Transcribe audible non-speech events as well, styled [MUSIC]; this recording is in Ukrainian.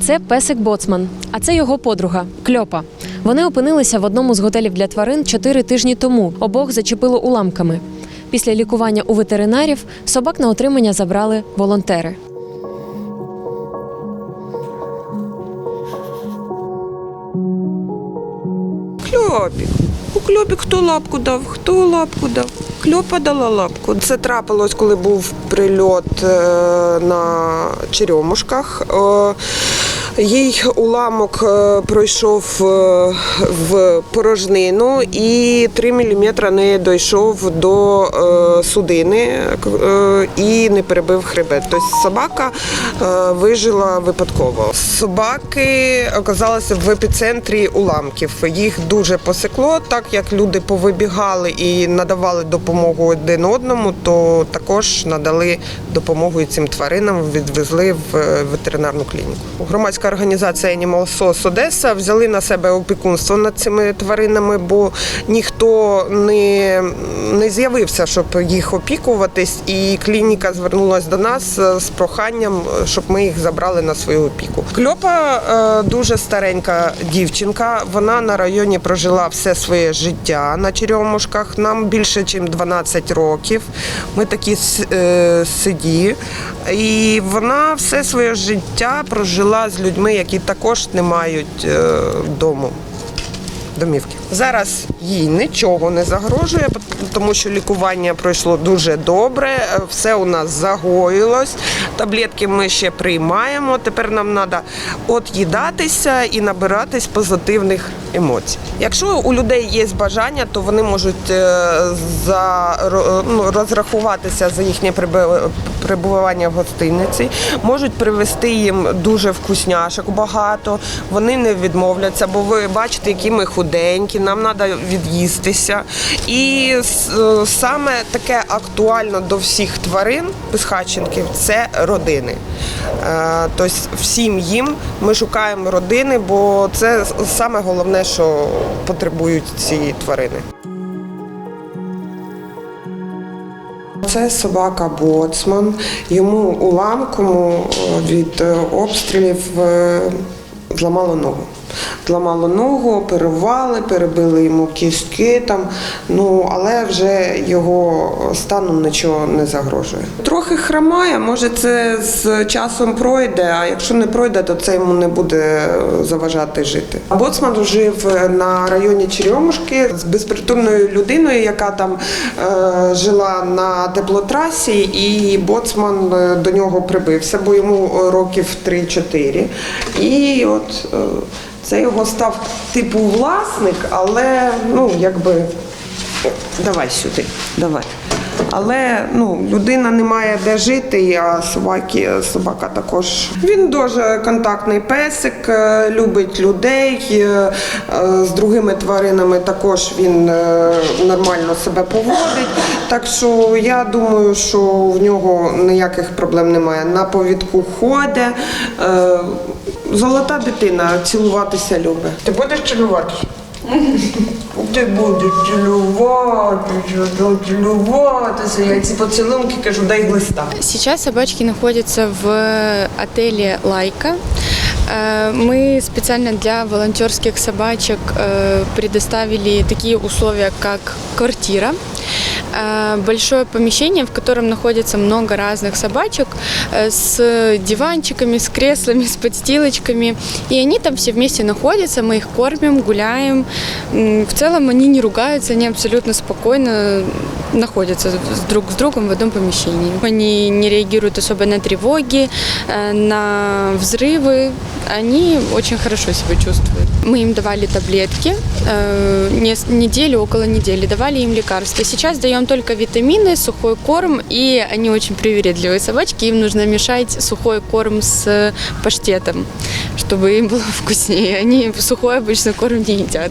Це песик Боцман, а це його подруга Кльопа. Вони опинилися в одному з готелів для тварин чотири тижні тому. Обох зачепило уламками. Після лікування у ветеринарів собак на отримання забрали волонтери. Кльопік. У кльопік хто лапку дав, хто лапку дав. Кльопа дала лапку. Це трапилось, коли був прильот е, на Черемушках. Їй уламок е, пройшов е, в порожнину і 3 мм не дійшов до е, судини і не перебив хребет. Тобто собака вижила випадково. Собаки оказалися в епіцентрі уламків. Їх дуже посекло, так як люди повибігали і надавали допомогу один одному, то також надали допомогу цим тваринам, відвезли в ветеринарну клініку. Громадська організація Animal SOS Одеса взяли на себе опікунство над цими тваринами, бо ніхто не, не з'явився, щоб їх опікуватись, і клініка звернулася до нас з проханням, щоб ми їх забрали на свою опіку. Кльопа е, дуже старенька дівчинка. Вона на районі прожила все своє життя на Черемушках. Нам більше, ніж 12 років. Ми такі е, сиді. І вона все своє життя прожила з людьми, які також не мають е, дому домівки. Зараз їй нічого не загрожує, тому що лікування пройшло дуже добре. е, Все у нас загоїлось. Таблетки ми ще приймаємо. Тепер нам треба от'їдатися і набиратись позитивних емоцій. Якщо у людей є бажання, то вони можуть е, за ну, розрахуватися за їхнє перебування в гостиниці, можуть привезти їм дуже вкусняшок багато. Вони не відмовляться, бо ви бачите, які ми худенькі, нам треба від'їстися. І е, саме таке актуально до всіх тварин безхатченків це родини. Тобто всім їм ми шукаємо родини, бо це саме головне, що потребують ці тварини. Це собака Боцман. Йому уламком від е, обстрілів зламало ногу. Зламало ногу, оперували, перебили йому кістки там. Ну але вже його стану нічого не загрожує. Трохи хромає, може це з часом пройде, а якщо не пройде, то це йому не буде заважати жити. Боцман жив на районі Черемушки з безпритульною людиною, яка там е, жила на теплотрасі, і боцман е, до нього прибився, бо йому років 3-4. І от е, це його став типу власник, але ну якби давай сюди, давай. Але ну, людина не має де жити, а собаки, собака також. Він дуже контактний песик, е, любить людей. е, е, З другими тваринами також він нормально себе поводить. Так що я думаю, що в нього ніяких проблем немає. На повідку ходить. Золота дитина, цілуватися любить. Ти будеш цілуватися? Ти будеш цілуватися, цілуватися. Я ці поцілунки кажу, дай листа. Сейчас собачки находятся в отеле «Лайка». Э, Мы специально для волонтерских собачек э, предоставили такие условия, как квартира, э, большое помещение, в котором находится много разных собачек э, с диванчиками, с креслами, с подстилочками. И они там все вместе находятся, мы их кормим, гуляем. М, В целом они не ругаются, они абсолютно спокойно находятся друг с другом в одном помещении. Они не реагируют особо на тревоги, э, на взрывы. Они очень хорошо себя чувствуют. Мы им давали таблетки, э, неделю, около недели давали им лекарства. Сейчас даем только витамины, сухой корм, и они очень привередливые собачки. Им нужно мешать сухой корм с паштетом, чтобы им было [LAUGHS] вкуснее. Они сухой обычно корм не едят.